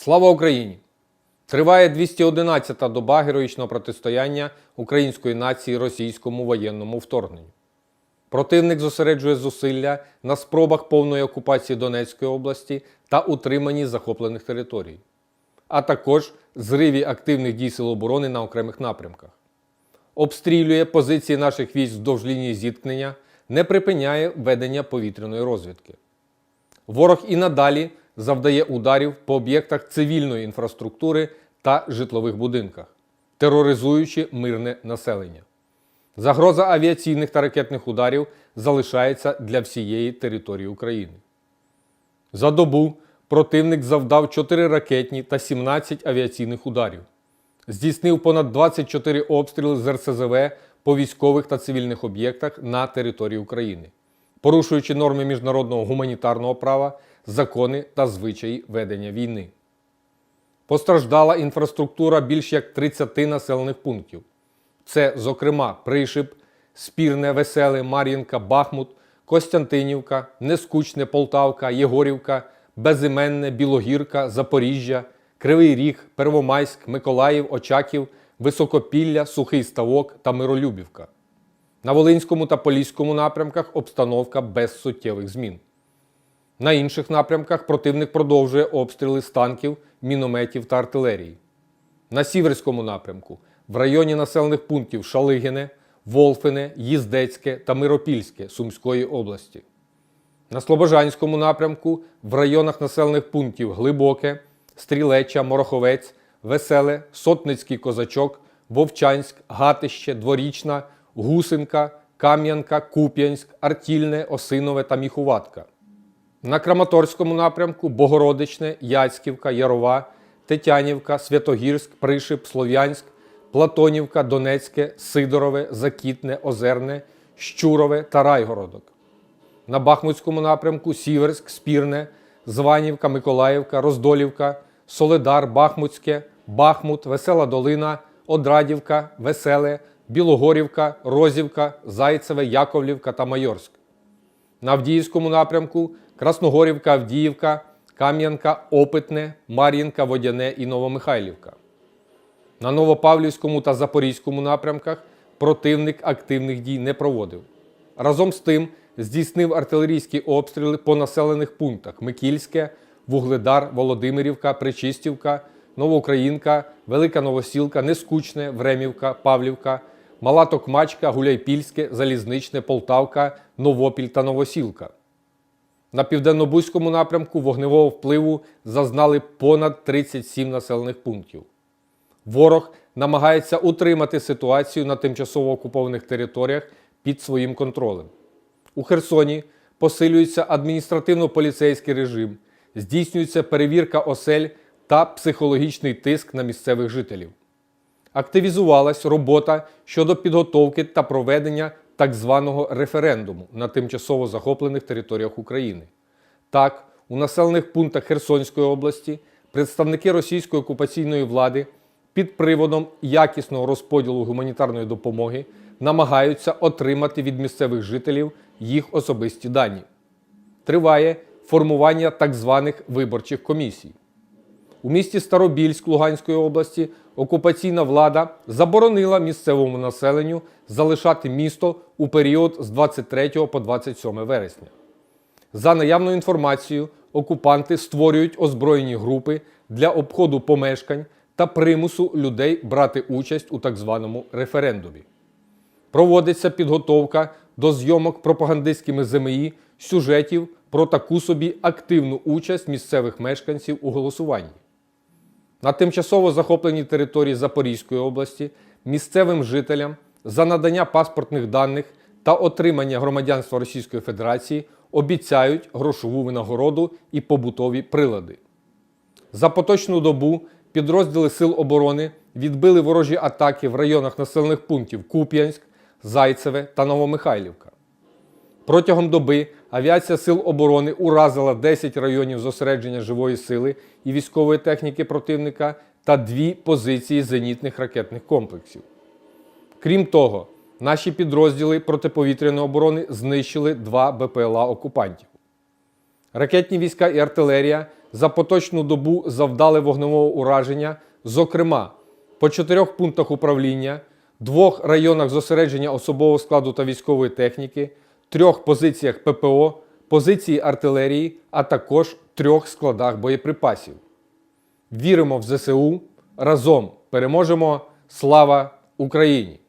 Слава Україні! Триває 211-та доба героїчного протистояння української нації російському воєнному вторгненню. Противник зосереджує зусилля на спробах повної окупації Донецької області та утриманні захоплених територій, а також зриві активних дій Сил оборони на окремих напрямках. Обстрілює позиції наших військ вздовж лінії зіткнення, не припиняє ведення повітряної розвідки. Ворог і надалі завдає ударів по об'єктах цивільної інфраструктури та житлових будинках, тероризуючи мирне населення. Загроза авіаційних та ракетних ударів залишається для всієї території України. За добу противник завдав 4 ракетні та 17 авіаційних ударів. Здійснив понад 24 обстріли з РСЗВ по військових та цивільних об'єктах на території України, порушуючи норми міжнародного гуманітарного права, закони та звичаї ведення війни. Постраждала інфраструктура більш як 30 населених пунктів. Це, зокрема, Пришип, Спірне, Веселе, Мар'їнка, Бахмут, Костянтинівка, Нескучне, Полтавка, Єгорівка, Безіменне, Білогірка, Запоріжжя, Кривий Ріг, Первомайськ, Миколаїв, Очаків, Високопілля, Сухий Ставок та Миролюбівка. На Волинському та Поліському напрямках обстановка без суттєвих змін. На інших напрямках противник продовжує обстріли з танків, мінометів та артилерії. На Сіверському напрямку в районі населених пунктів Шалигине, Волфине, Їздецьке та Миропільське Сумської області. На Слобожанському напрямку в районах населених пунктів Глибоке, Стрілеча, Мороховець, Веселе, Сотницький Козачок, Вовчанськ, Гатище, Дворічна, Гусинка, Кам'янка, Куп'янськ, Артільне, Осинове та Міхуватка. На Краматорському напрямку Богородичне, Яцьківка, Ярова, Тетянівка, Святогірськ, Пришип, Слов'янськ, Платонівка, Донецьке, Сидорове, Закітне, Озерне, Щурове та Райгородок. На Бахмутському напрямку Сіверськ, Спірне, Званівка, Миколаївка, Роздолівка, Соледар, Бахмутське, Бахмут, Весела Долина, Одрадівка, Веселе, Білогорівка, Розівка, Зайцеве, Яковлівка та Майорськ. На Авдіївському напрямку Красногорівка, Авдіївка, Кам'янка, Опитне, Мар'їнка, Водяне і Новомихайлівка. На Новопавлівському та Запорізькому напрямках противник активних дій не проводив. Разом з тим здійснив артилерійські обстріли по населених пунктах Микільське, Вугледар, Володимирівка, Причистівка, Новоукраїнка, Велика Новосілка, Нескучне, Времівка, Павлівка, Мала Токмачка, Гуляйпільське, Залізничне, Полтавка, Новопіль та Новосілка. На південно-бузькому напрямку вогневого впливу зазнали понад 37 населених пунктів. Ворог намагається утримати ситуацію на тимчасово окупованих територіях під своїм контролем. У Херсоні посилюється адміністративно-поліцейський режим, здійснюється перевірка осель та психологічний тиск на місцевих жителів. Активізувалась робота щодо підготовки та проведення так званого референдуму на тимчасово захоплених територіях України. Так, у населених пунктах Херсонської області представники російської окупаційної влади під приводом якісного розподілу гуманітарної допомоги намагаються отримати від місцевих жителів їх особисті дані. Триває формування так званих виборчих комісій. У місті Старобільськ Луганської області окупаційна влада заборонила місцевому населенню залишати місто у період з 23 по 27 вересня. За наявною інформацією, окупанти створюють озброєні групи для обходу помешкань та примусу людей брати участь у так званому референдумі. Проводиться підготовка до зйомок пропагандистськими ЗМІ сюжетів про таку собі активну участь місцевих мешканців у голосуванні. На тимчасово захопленій території Запорізької області місцевим жителям за надання паспортних даних та отримання громадянства Російської Федерації обіцяють грошову винагороду і побутові прилади. За поточну добу підрозділи Сил оборони відбили ворожі атаки в районах населених пунктів Куп'янськ, Зайцеве та Новомихайлівка. Протягом доби авіація Сил оборони уразила 10 районів зосередження живої сили і військової техніки противника та дві позиції зенітних ракетних комплексів. Крім того, наші підрозділи протиповітряної оборони знищили два БПЛА окупантів. Ракетні війська і артилерія за поточну добу завдали вогневого ураження, зокрема, по чотирьох пунктах управління, двох районах зосередження особового складу та військової техніки, трьох позиціях ППО, позиції артилерії, а також трьох складах боєприпасів. Віримо в ЗСУ. Разом переможемо. Слава Україні!